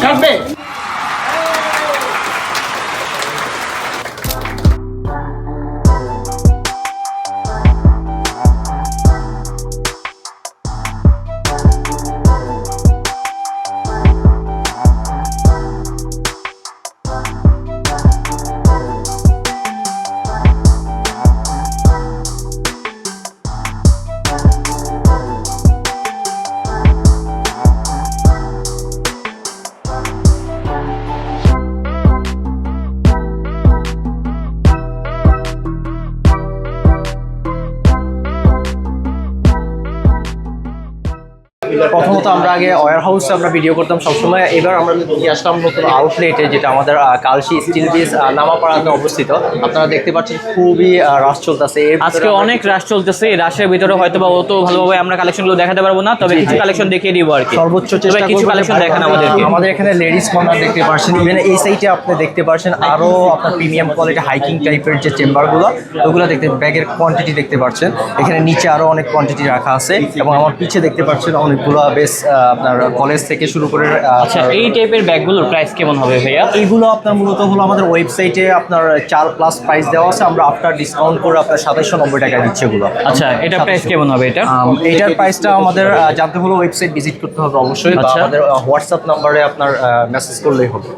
干杯 প্রথমত আমরা আগে ওয়ার হাউসে আমরা ভিডিও করতাম সবসময়। এবার আমরা নিয়ে আসলাম নতুন আউটলেটে যেটা আমাদের কালশি স্টিল বিস নামাপাড়াতে অবস্থিত। আপনারা দেখতে পাচ্ছেন খুবই রাশ চলতেছে। আজকে অনেক রাশ চলতেছে। এই রাশের ভিতরে হয়তো বা অত ভালোভাবে আমরা কালেকশনগুলো দেখাতে পারব না তবে কিছু কালেকশন দেখিয়ে দিব আর কি। সর্বোচ্চ চেষ্টা কিছু কালেকশন দেখান আমাদেরকে। আমাদের এখানে লেডিস কর্নার দেখতে পাচ্ছেন ইভেন এই সাইডে আপনি দেখতে পাচ্ছেন আরও আপনার প্রিমিয়াম কোয়ালিটি হাইকিং টাইপের যে চেম্বারগুলো ওগুলো দেখতে ব্যাগের কোয়ান্টিটি দেখতে পাচ্ছেন এখানে নিচে আরও অনেক কোয়ান্টিটি রাখা আছে এবং আমার পিছে দেখতে পাচ্ছেন অনেকগুলো বেশ আপনার কলেজ থেকে শুরু করে আচ্ছা এই টাইপের ব্যাগগুলোর প্রাইস কেমন হবে ভাইয়া? এইগুলো আপনার মূলত হলো আমাদের ওয়েবসাইটে আপনার চার প্লাস প্রাইস দেওয়া আছে। আমরা আফটার ডিসকাউন্ট করে আপনার সাতাইশশো নব্বই টাকা দিচ্ছি এগুলো। আচ্ছা এটা প্রাইস কেমন হবে এটা? আম, এইটার প্রাইসটা আমাদের জানতে হলে ওয়েবসাইট ভিজিট করতে হবে অবশ্যই আচ্ছা। আমাদের হোয়াটসঅ্যাপ নাম্বারে আপনার মেসেজ করলেই হবে।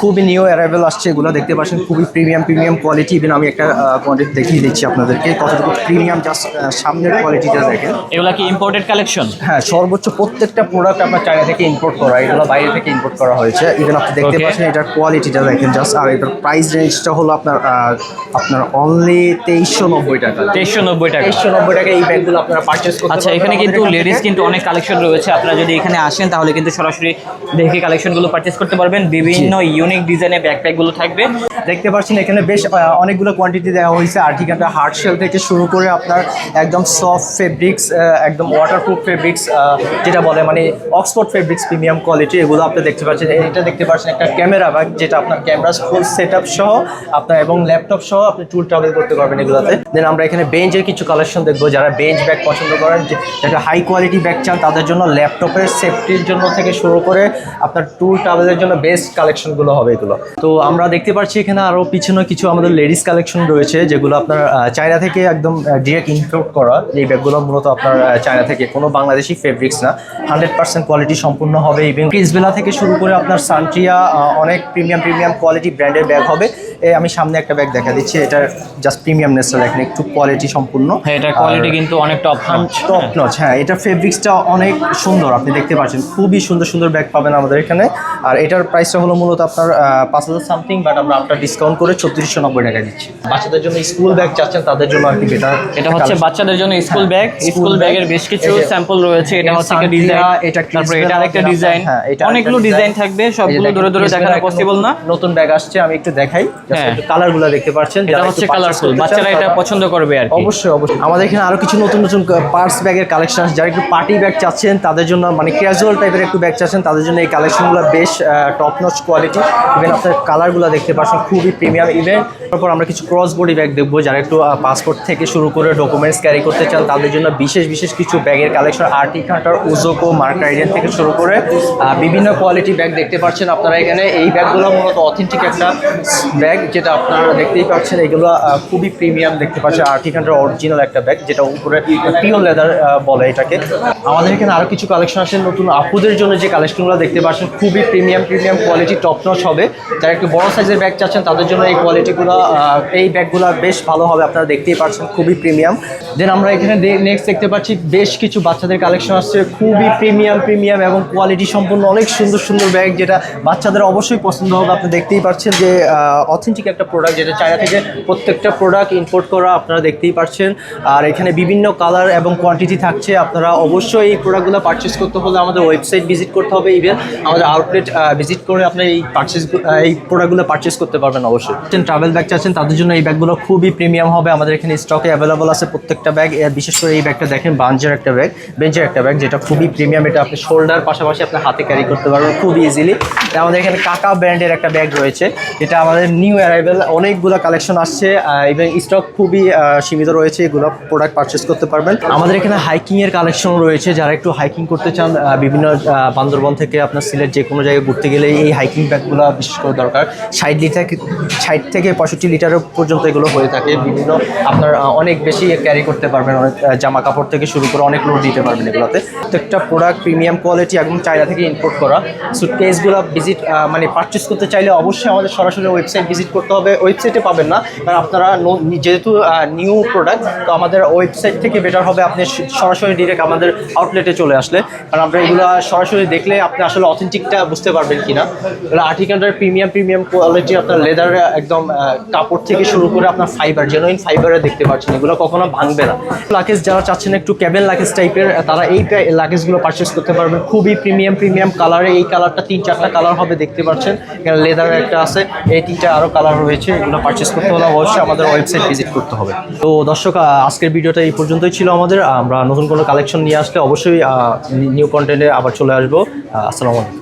খুবই নিউ অ্যারাইভেল আসছে এগুলো দেখতে পাচ্ছেন খুবই প্রিমিয়াম প্রিমিয়াম কোয়ালিটি ইভেন আমি একটা কোয়ালিটি দেখিয়ে দিচ্ছি আপনাদেরকে। কতটুকু প্রিমিয়াম জাস্ট সামনের কোয়ালিটিটা দেখেন। এগুলা কি ইম্পোর্টেড কালেকশন হ্যাঁ সর্বোচ্চ প্রত্যেকটা প্রোডাক্ট আপনার চায়না থেকে ইম্পোর্ট করা এগুলো বাইরে থেকে ইম্পোর্ট করা হয়েছে। ইভেন আপনি দেখতে. পাচ্ছেন এটার কোয়ালিটিটা দেখেন জাস্ট আর এটার প্রাইস রেঞ্জটা হলো আপনার আপনার অনলি তেইশশো নব্বই টাকা। তেইশশো নব্বই টাকা। তেইশশো নব্বই টাকা এই ব্যাগগুলো আপনারা পারচেস করতে আচ্ছা এখানে কিন্তু লেডিস কিন্তু অনেক কালেকশন রয়েছে। আপনারা যদি এখানে আসেন তাহলে কিন্তু সরাসরি দেখে কালেকশনগুলো পারচেস করতে পারবেন। বিভিন্ন ইউনিক ডিজাইনের ব্যাকপ্যাকগুলো থাকবে। দেখতে পাচ্ছেন এখানে বেশ অনেকগুলো কোয়ান্টিটি দেওয়া হয়েছে। আর্টিকাটা হার্ড শেল থেকে শুরু করে আপনার একদম সফট ফেব্রিক্স একদম ওয়াটারপ্রুফ ফেব্রিক্স যেটা বলে মানে অক্সফোর্ড ফেব্রিক্স প্রিমিয়াম কোয়ালিটি এগুলো আপনি দেখতে পাচ্ছেন। এটা দেখতে পাচ্ছেন একটা ক্যামেরা ব্যাগ যেটা আপনার ক্যামেরা ফুল সেট সহ আপনার এবং ল্যাপটপ সহ আপনি টুল ট্রাভেল করতে পারবেন এগুলোতে। দেন আমরা এখানে বেঞ্চের কিছু কালেকশন দেখব। যারা বেঞ্চ ব্যাগ পছন্দ করেন যেটা হাই কোয়ালিটি ব্যাগ চান, তাদের জন্য ল্যাপটপের সেফটির জন্য থেকে শুরু করে আপনার টুল ট্রাভেলের জন্য বেস্ট কালেকশনগুলো হবে এগুলো। তো আমরা দেখতে পাচ্ছি এখানে আরও পিছনে কিছু আমাদের লেডিস কালেকশন রয়েছে, যেগুলো আপনার চায়না থেকে একদম ডিরেক্ট ইম্পোর্ট করা। এই ব্যাগগুলো মূলত আপনার চায়না থেকে। কোনো বাংলাদেশি ফেব্রিক্স না হান্ড্রেড পার্সেন্ট কোয়ালিটি সম্পূর্ণ হবে ইভেন ক্রিসবেলা থেকে শুরু করে আপনার সানট্রিয়া অনেক প্রিমিয়াম প্রিমিয়াম কোয়ালিটি ব্র্যান্ডের ব্যাগ হবে। আমি সামনে একটা ব্যাগ দেখা দিচ্ছি এটা জাস্ট প্রিমিয়ামনেসটা দেখেন একটু কোয়ালিটি সম্পূর্ণ। হ্যাঁ এটার কোয়ালিটি কিন্তু অনেক টপ টপ নচ হ্যাঁ। এটা ফেব্রিক্সটা অনেক সুন্দর আপনি দেখতে পাচ্ছেন খুবই সুন্দর সুন্দর ব্যাগ পাবেন আমাদের এখানে। আর এটার প্রাইসটা হলো মূলত আপনার পাঁচ হাজার সামথিং বাট আমরা আপনার ডিসকাউন্ট করে ছত্রিশশো নব্বই টাকা দিচ্ছি। বাচ্চাদের জন্য স্কুল ব্যাগ চাচ্ছেন তাদের জন্য আর কি বেটার এটা হচ্ছে বাচ্চাদের জন্য school bag school school bag. ব্যাগের বেশ কিছু স্যাম্পল রয়েছে এটা এটা হচ্ছে একটা সানটিয়া, ডিজাইন এটা তারপরে ক্রিসবেলা, এটা আরেকটা আপনার- ডিজাইন হ্যাঁ, অনেকগুলো ডিজাইন থাকবে সবগুলো ধরে ধরে দেখানো পসিবল না। নতুন ব্যাগ আসছে আমি একটু দেখাই হ্যাঁ। দেখতে পাচ্ছেন এটা হচ্ছে কালারফুল বাচ্চারা এটা পছন্দ করবে আর অবশ্যই অবশ্যই। আমাদের এখানে আরও কিছু নতুন নতুন পার্টস ব্যাগের কালেকশন আছে যারা একটু পার্টি ব্যাগ চাচ্ছেন তাদের জন্য মানে ক্যাজুয়াল টাইপের একটু ব্যাগ চাচ্ছেন তাদের জন্য এই কালেকশনগুলো বেশ টপ নচ কোয়ালিটি ইভেন আপনার কালারগুলো দেখতে পাচ্ছেন খুবই প্রিমিয়াম ইভেন তারপর আমরা কিছু ক্রস বডি ব্যাগ দেখব যারা একটু পাসপোর্ট থেকে শুরু করে ডকুমেন্টস ক্যারি করতে চান তাদের জন্য বিশেষ বিশেষ কিছু ব্যাগের কালেকশন আর্টি উজোকো আইডেন থেকে শুরু করে বিভিন্ন কোয়ালিটি ব্যাগ দেখতে পাচ্ছেন আপনারা এখানে। এই ব্যাগগুলো মূলত অথেন্টিক একটা ব্যাগ যেটা আপনারা দেখতেই পাচ্ছেন। এগুলো খুবই প্রিমিয়াম দেখতে পাচ্ছেন। আর্টি কাটার অরিজিনাল একটা ব্যাগ যেটা উপরে পিওর লেদার বলে এটাকে। আমাদের এখানে আরও কিছু কালেকশন আছে। নতুন আপুদের জন্য যে কালেকশনগুলো দেখতে পাচ্ছেন, খুবই premium premium quality top notch হবে। যারা একটু বড় সাইজের ব্যাগ চাচ্ছেন, তাদের জন্য এই কোয়ালিটিগুলো এই ব্যাগগুলো বেশ ভালো হবে। আপনারা দেখতেই পাচ্ছেন, খুবই প্রিমিয়াম দেন আমরা এখানে নেক্সট দেখতে পাচ্ছি, বেশ কিছু বাচ্চাদের কালেকশন আসছে। খুবই প্রিমিয়াম প্রিমিয়াম এবং কোয়ালিটি সম্পূর্ণ অনেক সুন্দর সুন্দর ব্যাগ যেটা বাচ্চাদের অবশ্যই পছন্দ হবে। আপনি দেখতেই পাচ্ছেন যে অথেন্টিক একটা প্রোডাক্ট যেটা চায়না থেকে প্রত্যেকটা প্রোডাক্ট ইম্পোর্ট করা আপনারা দেখতেই পাচ্ছেন আর এখানে বিভিন্ন কালার এবং কোয়ান্টিটি থাকছে। আপনারা অবশ্যই এই প্রোডাক্টগুলো পারচেস করতে হলে আমাদের ওয়েবসাইট ভিজিট করতে হবে ইভেন আমাদের আউটলেট ভিজিট করে আপনি এই পারচেস এই প্রোডাক্টগুলো পারচেস করতে পারবেন অবশ্যই। ট্রাভেল ব্যাগ চাচ্ছেন, তাদের জন্য এই ব্যাগগুলো খুবই প্রিমিয়াম হবে। আমাদের এখানে স্টকে অ্যাভেলেবল আছে প্রত্যেকটা ব্যাগ বিশেষ করে এই ব্যাগটা দেখেন, বাঞ্জের একটা ব্যাগ বেঞ্চের একটা ব্যাগ যেটা খুবই প্রিমিয়াম এটা আপনি শোল্ডার পাশাপাশি আপনি হাতে ক্যারি করতে পারবেন খুব ইজিলি আমাদের এখানে কাকা ব্র্যান্ডের একটা ব্যাগ রয়েছে। এটা আমাদের নিউ অ্যারাইভেল অনেকগুলো কালেকশন আসছে এবং স্টক খুবই সীমিত রয়েছে, এগুলো প্রোডাক্ট পারচেস করতে পারবেন। আমাদের এখানে হাইকিংয়ের কালেকশন রয়েছে, যারা একটু হাইকিং করতে চান বিভিন্ন বান্দরবন থেকে আপনার সিলেট যে কোনো জায়গায় ঘুরতে গেলে এই হাইকিং ব্যাগগুলো বিশেষ করে দরকার। ষাট লিটার ষাট থেকে পঁয়ষট্টি লিটার পর্যন্ত এগুলো হয়ে থাকে। বিভিন্ন আপনার অনেক বেশি ক্যারি করতে পারবেন, অনেক জামা কাপড় থেকে শুরু করে অনেক লোড দিতে পারবেন এগুলোতে। প্রত্যেকটা প্রোডাক্ট প্রিমিয়াম কোয়ালিটি একদম চায়না থেকে ইম্পোর্ট করা। সুটকেসগুলো ভিজিট মানে পারচেস করতে চাইলে অবশ্যই আমাদের সরাসরি ওয়েবসাইট ভিজিট করতে হবে। ওয়েবসাইটে পাবেন না, কারণ আপনারা যেহেতু নিউ প্রোডাক্ট তো আমাদের ওয়েবসাইট থেকে বেটার হবে আপনি সরাসরি ডিরেক্ট আমাদের আউটলেটে চলে আসলে। কারণ আপনারা এগুলো সরাসরি দেখলে আপনি আসলে অথেন্টিকটা বুঝতে পারবেন কিনা। আর্টিকেলটার প্রিমিয়াম প্রিমিয়াম কোয়ালিটি আপনার লেদার একদম কাপড় থেকে শুরু করে আপনার ফাইবার জেনুইন ফাইবারে দেখতে পাচ্ছেন। এগুলো কখনো ভাঙবে না। লাগেজ যারা চাচ্ছেন একটু ক্যাবেন লাগেজ টাইপের তারা এই লাগেজগুলো পারচেস করতে পারবেন। খুবই প্রিমিয়াম প্রিমিয়াম কালারে এই কালারটা তিন, চারটা কালার হবে, দেখতে পাচ্ছেন। এখানে লেদার একটা আছে। এই তিনটা আরও কালার রয়েছে, এগুলো পারচেস করতে হলে অবশ্যই আমাদের ওয়েবসাইট ভিজিট করতে হবে। তো দর্শক আজকের ভিডিওটা এই পর্যন্তই ছিল আমাদের। আমরা নতুন কোনো কালেকশন নিয়ে আসলে অবশ্যই নিউ কন্টেন্টে আবার চলে আসব। আসসালামু আলাইকুম।